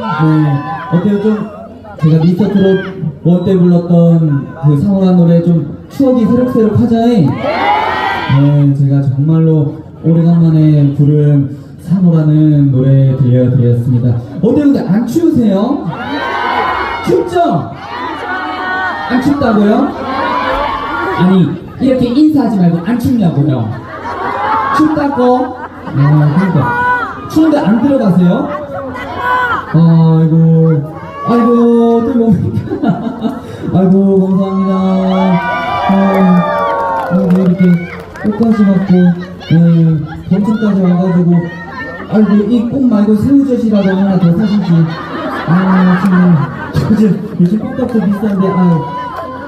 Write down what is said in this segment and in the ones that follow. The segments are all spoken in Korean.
네, 어때요? 좀 제가 미스터 트롯 원때 불렀던 그 상호란 노래 좀 추억이 새록새록하죠? 네, 제가 정말로 오래간만에 부른 상호라는 노래 들려드렸습니다. 어때요? 근데 안 추우세요? 춥죠? 안 춥다고요? 아니, 이렇게 인사하지 말고 안 춥냐고요? 춥다고? 아, 그러니까. 추운데 안 들어가세요? 아이고, 아이고, 또 뭡니까? 아이고, 감사합니다. 아, 아이고, 이렇게 꽃까지 받고, 예, 범천까지 와가지고, 아이고, 이 꽃 말고 새우젓이라도 하나 더 사주지. 아, 지금, 요즘, 요즘 꽃값도 비싼데, 아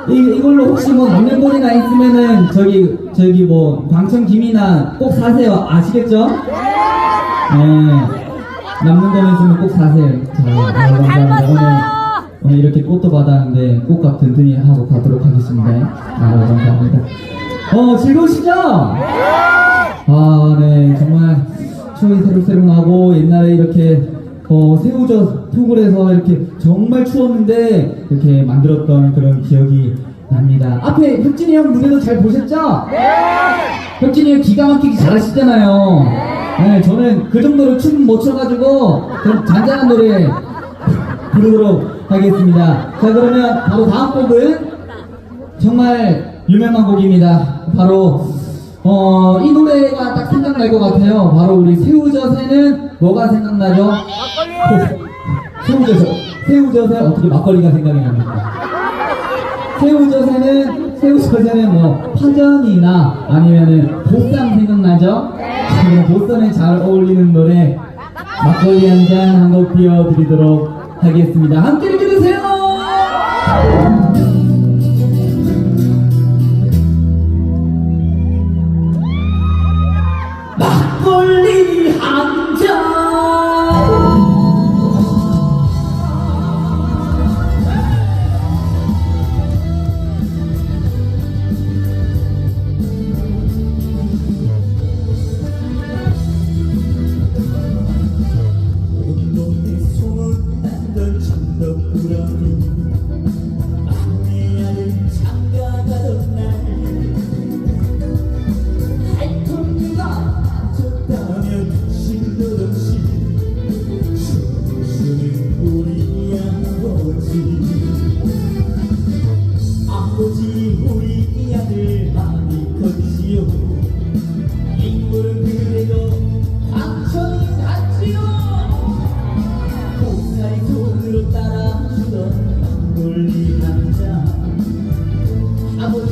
이, 이걸로 혹시 뭐 남는 돈이나 있으면은, 저기, 저기 뭐, 광천 김이나 꼭 사세요. 아시겠죠? 네. 남는 돈 있으면 꼭 사세요. 자, 아, 감사합니다. 오늘, 오늘 이렇게 꽃도 받았는데 꽃값 든든히 하고 가도록 하겠습니다. 아, 감사합니다. 어, 즐거우시죠? 아, 네. 정말 추억이 새록새록 나고 옛날에 이렇게 어, 새우젓 해서 이렇게 정말 추웠는데 이렇게 만들었던 그런 기억이 납니다. 앞에 혁진이 형 무대도 잘 보셨죠? 혁진이 형 기가 막히게 잘하시잖아요. 네, 저는 그 정도로 춤 못 춰가지고 좀 잔잔한 노래 부르도록 하겠습니다. 자, 그러면 바로 다음 곡은 정말 유명한 곡입니다. 바로 어, 이 노래가 딱 생각날 것 같아요. 바로 우리 새우젓에는 뭐가 생각나죠? 새우젓. 새우젓에 어떻게 막걸리가 생각이 납니까? 새우젓에는 새우젓에는 뭐 파전이나 아니면은 보쌈 생각나죠? 그럼 보쌈에 잘 어울리는 노래 막걸리 한 잔한곡 띄워드리도록 하겠습니다. 함께 들으세요. Thank you. 막걸리 한잔 아버지